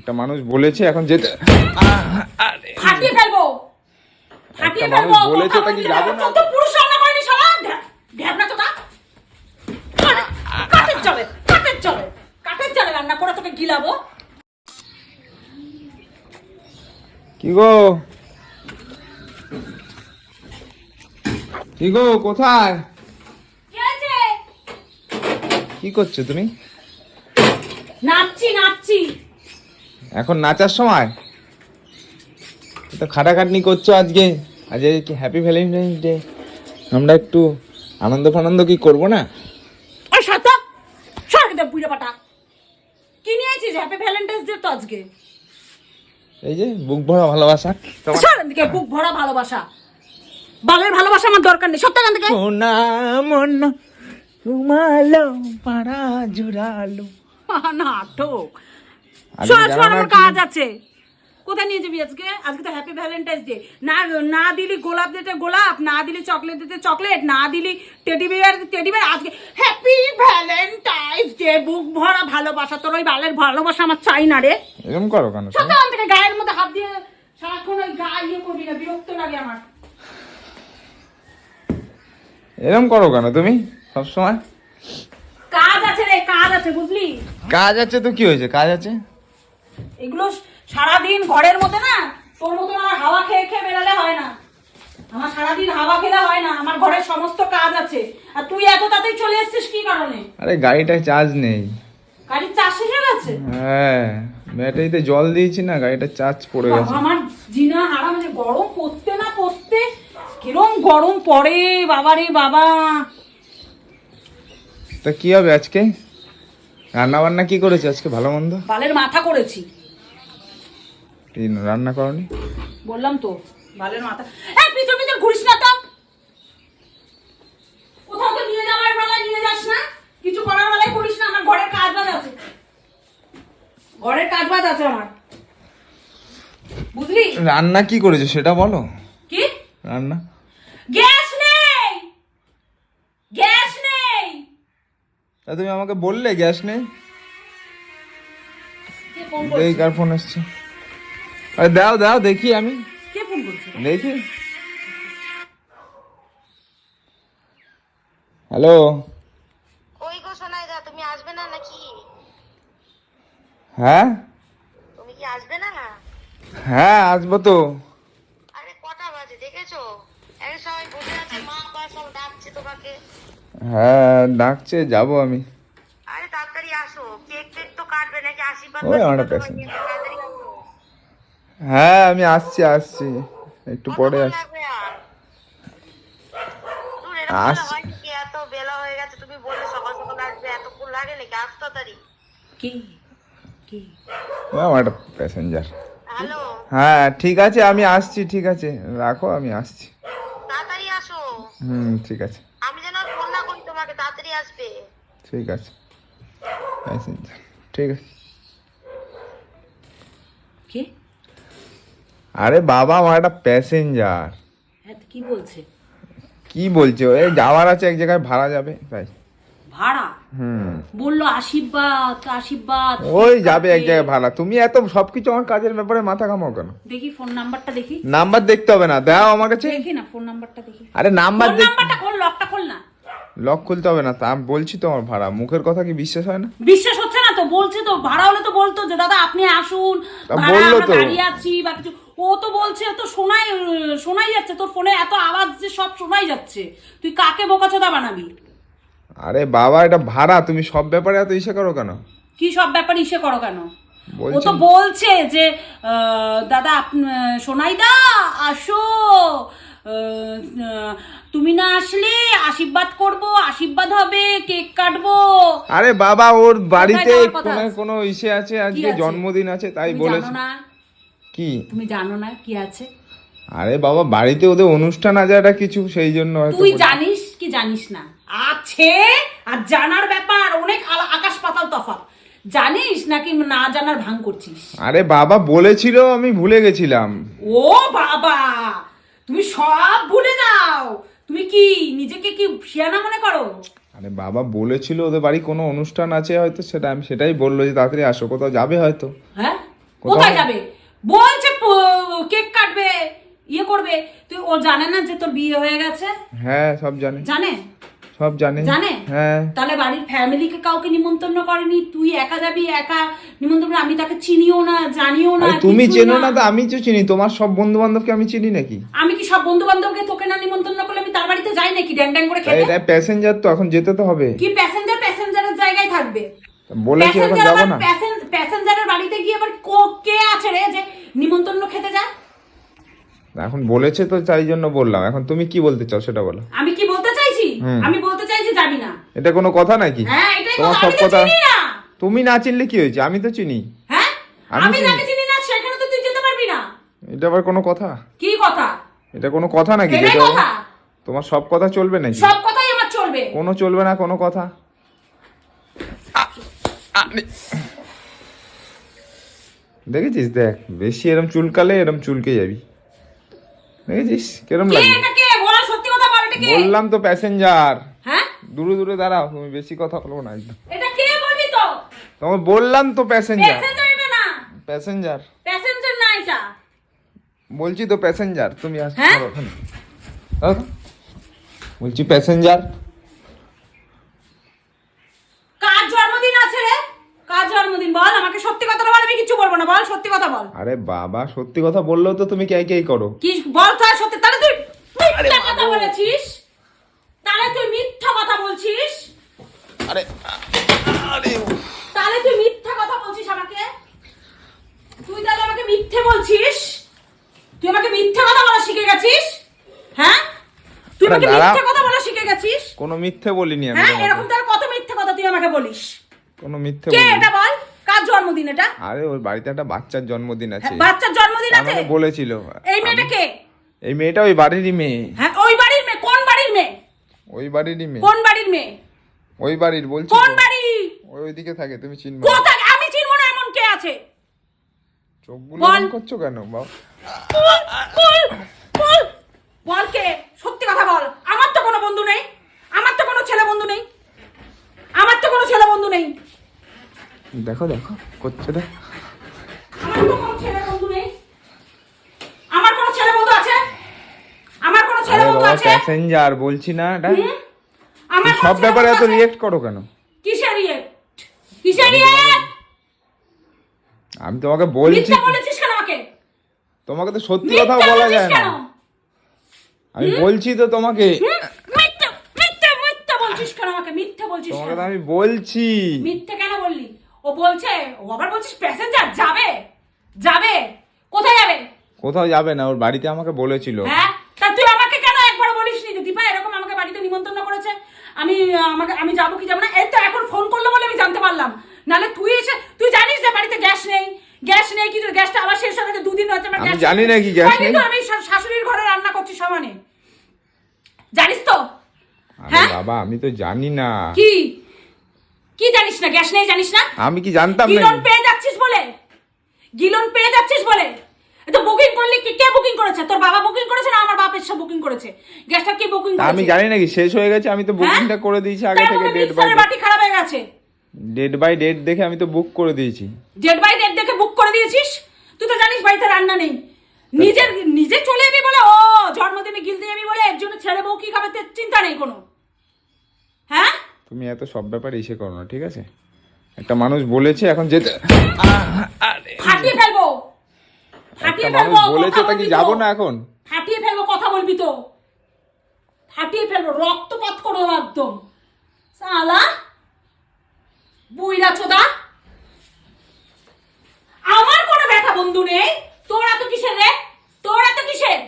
একটা মানুষ বলেছে এখন যেতে ফাটিয়ে ফেলব। ফাটিয়ে ফেলব বলেছে তা কি যাব না? তো পুরুষ রান্না করেনি ঢ্যাব তো তা কাঠের চলে কাঠের চলে কাঠের চলে রান্না করে তোকে গিলাবো। কি গো? কি গো কোথায়? কি কি করছ তুমি? নাচছি নাচছি। এখন নাচার সময়? তো খাটাখাটনি করছ আজকে? আজকে কি হ্যাপি ভ্যালেন্টাইন্স ডে আমরা একটু আনন্দ ফানন্দ কি করব না? কি নিয়েছিস হ্যাপি ভ্যালেন্টাইন্স ডে তো আজকে। এই যে বুক ভরা ভালোবাসা। বুক ভরা ভালোবাসা। বালের ভালোবাসা আমার দরকার নেই। সত্যি থেকে সোনা মন ঘুমালো পাড়া জুড়ালো। নাটক আমার কাজ আছে। কোথায় নিয়ে যাবি আজকে? আজকে তো হ্যাপি ভ্যালেন্টাইন্স ডে না না দিলি গোলাপ দিতে গোলাপ না দিলি চকলেট দিতে চকলেট না দিলি টেডি বিয়ার টেডি বিয়ার আজকে হ্যাপি ভ্যালেন্টাইন্স ডে বুক ভরা ভালোবাসা তোর ওই বালের ভালোবাসা আমার চাই না রে। এরকম করো কেন থেকে গায়ের মধ্যে হাত দিয়ে সারাক্ষণ ওই গা ইয়ে করবি না বিরক্ত লাগে আমার। এরকম করো কেন তুমি সবসময়? কাজ আছে রে কাজ আছে বুঝলি? কাজ আছে তো কি হয়েছে? কাজ আছে? এগুলো সারাদিন ঘরের মধ্যে না তোর মতন আমার হাওয়া খেয়ে খেয়ে বেরালে হয় না। আমার সারাদিন হাওয়া খেলে হয় না আমার ঘরের সমস্ত কাজ আছে। আর তুই এত তাড়াতাড়ি চলে এসেছিস কি কারণে? আরে গাড়িটায় চার্জ নেই। গাড়ির চাষ শেষ হয়ে গেছে? হ্যাঁ ব্যাটারিতে জল দিয়েছি না গাড়িটা চার্জ পড়ে গেছে। আমার জিনা হারাম যে গরম পড়তে না পড়তে কিরম গরম পড়ে বাবা রে বাবা। তা কি হবে আজকে? রান্না বান্না কি করেছে আজকে ভালো মন্দ? বালের মাথা করেছি। রান্না করনি? বললাম তো বালের মাথা এই পিছন পিছন ঘুরিস না তো। কোথাও তো নিয়ে যাওয়ার বেলায় নিয়ে যাস না। কিছু করার বেলায় করিস না আমার ঘরের কাজ বাজ আছে। ঘরের কাজ বাজ আছে আমার। বুঝলি? রান্না কি করেছে সেটা বলো। কি? রান্না গ্যাস নেই গ্যাস নেই তা তুমি আমাকে বললে গ্যাস নেই? কে ফোন দেখি করছে কার ফোন এসছে? আরে দাও দাও দেখি আমি। কে ফোন করছে? দেখি। হ্যালো? ওই গো সোনাইদা তুমি আসবে না নাকি? হ্যাঁ? তুমি কি আসবে না? হ্যাঁ আসব তো আরে কটা বাজে দেখেছ এক সবাই বসে আছে মা বা সব ডাকছে তোমাকে হ্যাঁ ডাকছে যাব আমি। আরে তাড়াতাড়ি আসো কেক টেক তো কাটবে নাকি আশীর্বাদ ওই আমার। হ্যাঁ আমি আসছি আসছি। একটু পরে আসছি। আসছি। এত বেলা হয়ে গেছে তুমি বললে সকাল সকাল আসবে এতক্ষণ লাগে নাকি? আস তাড়াতাড়ি। কি? কি? আমার প্যাসেঞ্জার হ্যালো? হ্যাঁ ঠিক আছে আমি আসছি ঠিক আছে। রাখো আমি আসছি। তাড়াতাড়ি আসো। হুম ঠিক আছে আমি যেন আর ফোন না করি তোমাকে তাড়াতাড়ি আসবে ঠিক আছে। ঠিক আছে। কে? আরে বাবা আমার একটা প্যাসেঞ্জার কি বলছে? কি বলছো এই যাওয়ার আছে এক জায়গায় ভাড়া যাবে তাই। ভাড়া? হুম। বলল আশীর্বাদ আশীর্বাদ ওই যাবে এক জায়গায় ভাড়া। তুমি এত সবকিছু আমার কাজের ব্যাপারে মাথা কেন? দেখি ফোন নাম্বারটা দেখি। নাম্বার দেখতে হবে না দাও আমার কাছে। দেখি না ফোন নাম্বারটা দেখি। আরে নাম্বার দেখ নাম্বারটা খোল লকটা খোল না। লক খুলতে হবে না তা বলছি তো আমার ভাড়া। মুখের কথা কি বিশ্বাস হয় না? বিশ্বাস হচ্ছে না তো বলছে তো ভাড়া হলে তো বলতো যে দাদা আপনি আসুন বলল তো। দাঁড়িয়ে আছি বা কিছু। ও তো বলছে তো শোনাই শোনাই যাচ্ছে তোর ফোনে এত আওয়াজ যে সব শোনাই যাচ্ছে। তুই কাকে বোকাচোদা বানাবি? আরে বাবা এটা ভাড়া তুমি সব ব্যাপারে এত ইসে করো কেন? কি সব ব্যাপার ইসে করো কেন? ও তো বলছে যে দাদা সোনাই দা আসো। তুমি না আসলে আশীর্বাদ করব আশীর্বাদ হবে কেক কাটবো। আরে বাবা ওর বাড়িতে কোনো কোনো ইসে আছে আজকে? জন্মদিন আছে তাই বলেছে। কি? তুমি জানো না কি আছে? আরে বাবা বাড়িতে ওদের অনুষ্ঠান আছে একটা কিছু সেই জন্য তুই জানিস কি জানিস না? আছে আর জানার ব্যাপার অনেক আকাশ পাতাল তফাৎ। জানিস নাকি না জানার ভাঙ করছিস? আরে বাবা বলেছিল আমি ভুলে গেছিলাম। ও বাবা! তুমি সব ভুলে যাও তুমি কি নিজেকে কি শিয়ানা মনে করো? আরে বাবা বলেছিল ওদের বাড়ি কোনো অনুষ্ঠান আছে হয়তো সেটা আমি সেটাই বলল যে তাড়াতাড়ি আসো কোথাও যাবে হয়তো। হ্যাঁ? কোথায় যাবে? বলছে কেক কাটবে ইয়ে করবে। তুই ও জানে না যে তোর বিয়ে হয়ে গেছে? হ্যাঁ সব জানে। জানে? সব জানে। জানে? হ্যাঁ। তাহলে বাড়ির ফ্যামিলিকে কাউকে নিমন্ত্রণ করেনি? তুই একা যাবি একা নিমন্ত্রণ আমি তাকে চিনিও না জানিও না তুমি চেনো না। তো আমি তো চিনি। তোমার সব বন্ধু বান্ধবকে আমি চিনি নাকি? আমি কি সব বন্ধু বান্ধবকে তোকে না নিমন্ত্রণ করলে আমি তার বাড়িতে যাই নাকি? ড্যাং ড্যাং করে খেতে? এটা প্যাসেঞ্জার তো এখন যেতে তো হবে। কি প্যাসেঞ্জার প্যাসেঞ্জারের জায়গায় থাকবে। বলেছি এখন যাব না? প্যাসেঞ্জারের বাড়িতে গিয়ে আবার কো- কে আছে রে যে নিমন্ত্রণ খেতে যায়? এখন বলেছে তো তাই জন্য বললাম। এখন তুমি কি বলতে চাও সেটা বলো। আমি বলতে। আমি বলতে চাইছি যাবি না। এটা কোনো কথা নাকি? হ্যাঁ এটাই তোমার সব কথা চিনি না। তুমি না চিনলে কি হয়েছে? আমি তো চিনি। হ্যাঁ? আমি। যাকে চিনি না সেখানে তো তুই যেতে পারবি না। এটা আবার কোনো কথা? কি কথা? এটা কোনো কথা নাকি? হবে? কথা। তোমার সব কথা চলবে নাকি? সব কথাই আমার চলবে। কোনো চলবে না কোনো কথা। দেখেছিস? দেখ বেশি এরম চুলকালে এরম চুলকে যাবি। দেখেছিস? কিরম লাগে? এটা বললাম তো প্যাসেঞ্জার। হ্যাঁ? দূরে দূরে দাঁড়াও তুমি বেশি কথা বলব না এটা কে বলবি তো? তোমার বললাম তো প্যাসেঞ্জার। প্যাসেঞ্জার এটা না। প্যাসেঞ্জার। প্যাসেঞ্জার না এটা। বলছি তো প্যাসেঞ্জার তুমি আসছো হ্যাঁ? বলছি প্যাসেঞ্জার। কার জন্মদিন আছে রে? কার জন্মদিন? বল আমাকে সত্যি কথাটা বল আমি কিছু বলব না। বল সত্যি কথা বল। আরে বাবা সত্যি কথা বললেও তো তুমি কে কে করো। কি বল তো সত্যি তাহলে তুই মিথ্যা কথা বলেছিস? তাহলে তুই মিথ্যা কথা বলছিস? আরে আরে তাহলে তুই মিথ্যা কথা বলছিস আমাকে? তুই তাহলে আমাকে মিথ্যে বলছিস? তুই আমাকে মিথ্যা কথা বলা শিখে গেছিস? হ্যাঁ? তুই আমাকে। মিথ্যে কথা বলা শিখে গেছিস? কোনো মিথ্যে বলিনি আমি হ্যাঁ এরকম তার কত মিথ্যে কথা তুই আমাকে বলিস? কোনো মিথ্যে কে এটা বল? কার জন্মদিন এটা? আরে ওর বাড়িতে একটা বাচ্চার জন্মদিন আছে। হ্যাঁ, বাচ্চার জন্মদিন আছে? আমাকে বলেছিল। এই মেয়েটা কে? এই মেয়েটা ওই বাড়িরই মেয়ে। হ্যাঁ ওই বাড়ির মেয়ে কোন বাড়ির মেয়ে? ওই বাড়িরই মেয়ে। কোন বাড়ির মেয়ে? ওই বাড়ির বলছি কোন বাড়ি? ওই ওইদিকে থাকে তুমি চিনবে। কোথায়? আমি চিনবো না এমন কে আছে। চোখগুলো বল। করছ কেন বাবা বল বল বল। বল কে? সত্যি কথা বল। আমার তো কোনো বন্ধু নেই। আমার তো কোনো ছেলে বন্ধু নেই। আমার তো কোনো ছেলে বন্ধু নেই। দেখো দেখো করছে দেখ আমার তো কোনো ছেলে বন্ধু নেই আমার কোনো ছেলে বন্ধু আছে আমার কোনো ছেলে আরে বন্ধু বাবা আছে প্যাসেঞ্জার বলছি না এটা আমার সব ব্যাপারে এত? রিয়েক্ট করো কেন? কিসের রিয়েক্ট কিসের রিয়েক্ট আমি তোমাকে বলছি মিথ্যা বলেছিস কেন আমাকে? তোমাকে তো সত্যি কথা বলা যায় না। আমি বলছি তো তোমাকে। হুম? মিথ্যা মিথ্যা মিথ্যা বলছিস কেন আমাকে? মিথ্যা বলছিস তোমাকে তো আমি বলছি। মিথ্যে কেন বললি? ও বলছে ও আবার বলছিস প্যাসেঞ্জার যাবে? যাবে? কোথায় যাবে? কোথাও যাবে না ওর বাড়িতে আমাকে বলেছিল। হ্যাঁ তা তুই আমাকে কেন একবার বলিস নি যে দীপা এরকম আমাকে বাড়িতে নিমন্ত্রণ করেছে আমি আমাকে আমি যাব কি যাব না? এই তো এখন ফোন করল বলে আমি জানতে পারলাম। নাহলে তুই এসে তুই জানিস যে বাড়িতে গ্যাস নেই। গ্যাস নেই কিছু গ্যাসটা আবার শেষ হয়ে গেছে দুদিন হয়েছে আমার আমি গ্যাস জানি না কি গ্যাস নেই। আমি শাশুড়ির ঘরে রান্না করছি সমানে। জানিস তো? হ্যাঁ? বাবা আমি তো জানি না। কি? কি জানিস না? গ্যাস নেই জানিস না? আমি কি জানতাম গিলন পেয়ে যাচ্ছিস বলে? গিলন পেয়ে যাচ্ছিস বলে? তো বুকিং করলি কি কে বুকিং করেছে? তোর বাবা বুকিং করেছে না আমার বাপ এসে বুকিং করেছে? গ্যাসটা কি বুকিং করেছে? আমি জানি নাকি শেষ হয়ে গেছে আমি তো হ্যাঁ? বুকিংটা করে দিয়েছি আগে থেকে ডেট বাই বাটি খারাপ হয়ে গেছে। ডেট বাই ডেট দেখে আমি তো বুক করে দিয়েছি। ডেট বাই ডেট দেখে বুক করে দিয়েছিস? তুই তো জানিস বাড়িতে রান্না নেই। নিজের নিজে চলে যাবি বলে ও জন্মদিনে গিলতে যাবি বলে এর জন্য ছেলে বউ কি খাবে? চিন্তা নেই কোনো। হ্যাঁ? তুমি এত সব ব্যাপারে ইসে করো না ঠিক আছে? একটা মানুষ বলেছে এখন যেতে ফাটিয়ে ফেলব। ফাটিয়ে ফেলব বলেছে তা কি তো। না এখন। ফাটিয়ে ফেলব কথা বলবি তো। ফাটিয়ে ফেলব রক্তপাত করব একদম। সালা বুইরা চোদা আমার কোনো ব্যথা বন্ধু নেই। তোর এত কিসের রে? তোর এত কিসের?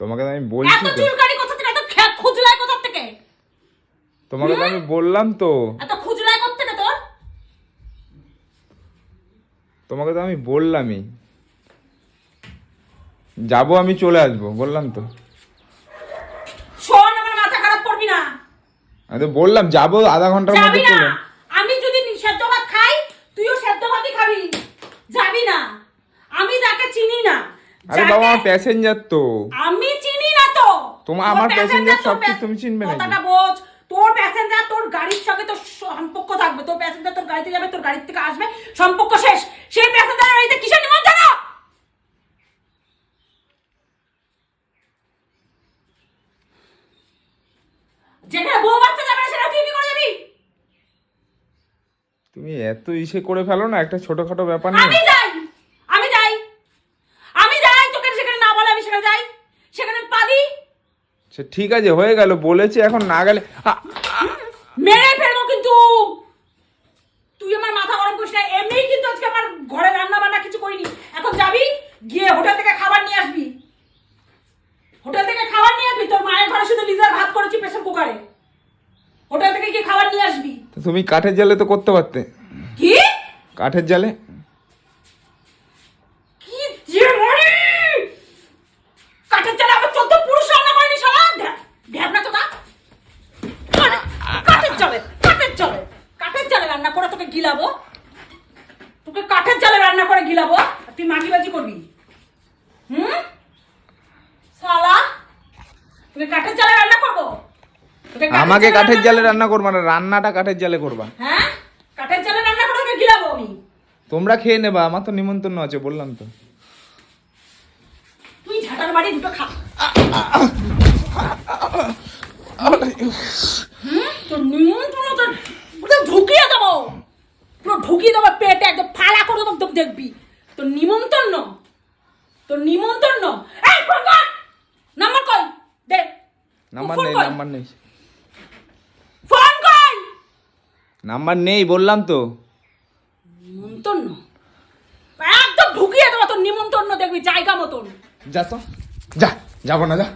তোমাকে তো আমি বলছি এত তো। চুলকানি কোথা থেকে এত খে- খুজলায় কোথা থেকে? তোমাকে তো আমি বললাম তো। এত খুজলায় কোথা থেকে তোর? তোমাকে তো আমি বললামই। যাব আমি চলে আসব বললাম তো। শোন আমার মাথা খারাপ করবি না। আমি তো বললাম যাব আধা ঘণ্টার যাবি মধ্যে না। চলে। আমি যদি সেদ্ধ ভাত খাই তুইও সেদ্ধ ভাতই খাবি। যাবি না। আমি যাকে চিনি না। আরে বাবা আমার প্যাসেঞ্জার তো। আমি চিনি না তো। তোমার- আমার passenger passenger সব কি pa- তুমি চিনবে নাকি? কথাটা বোঝ। তোর প্যাসেঞ্জার তোর গাড়ির সঙ্গে তোর সম্পর্ক থাকবে। তোর প্যাসেঞ্জার তোর গাড়িতে যাবে তোর গাড়ির থেকে আসবে। সম্পর্ক শেষ। সেই প্যাসেঞ্জার বাড়িতে কিসের এত ইসে করে ফেলো না একটা ছোটখাটো ব্যাপার না আমি যাই আমি যাই। আমি যাই তোকে সেখানে না বলে আমি সেখানে যাই। সেখানে পারি সে ঠিক আছে হয়ে গেল বলেছি এখন না গেলে মেরে ফেলব কিন্তু। তুই আমার মাথা গরম করিস না এমনিই কিন্তু আজকে আমার ঘরে রান্না বান্না কিছু করিনি। এখন যাবি গিয়ে হোটেল থেকে খাবার নিয়ে আসবি। হোটেল থেকে খাবার নিয়ে আসবি তোর মায়ের ঘরে শুধু লিজার ভাত করেছি প্রেসার কুকারে। হোটেল থেকে গিয়ে খাবার নিয়ে আসবি। তুমি কাঠের জালে তো করতে পারতে। কি? কাঠের জালে? কি যে মরি কাঠের চালে আবার চোদ্দ পুরুষ রান্না করেনি শালা ঢ্যাব না কাঠের চলে কাঠের চলে কাঠের রান্না করে তোকে গিলাবো। তোকে কাঠের রান্না করে গিলাবো। তুই মাগিবাজি করবি? হুম? শালা তোকে কাঠের রান্না করব? আমাকে কাঠের জালে রান্না করবা না রান্নাটা কাঠের জালে করবা। হ্যাঁ কাঠের চালে রান্না করে তোকে গিলাবো আমি তোমরা খেয়ে নেবা আমার তো নিমন্ত্রণ আছে বললাম তো। তুই ঝাঁটার বাড়ি দুটো খা? তোর নিমন্ত্রণ তোর পুরো ঢুকিয়ে দেবো। পুরো ঢুকিয়ে দেবো পেটে একদম ফালা করে দেবো একদম দেখবি। তোর নিমন্ত্রণ তোর নিমন্ত্রণ এই ফোন কর! নাম্বার কই? দে। নাম্বার নেই নাম্বার নেই। ফোন কই নাম্বার নেই বললাম তো নিমন্ত্রণ একদম ঢুকিয়ে দেবো তোর নিমন্ত্রণ দেখবি জায়গা মতন। যা তো। যা যাব না যা।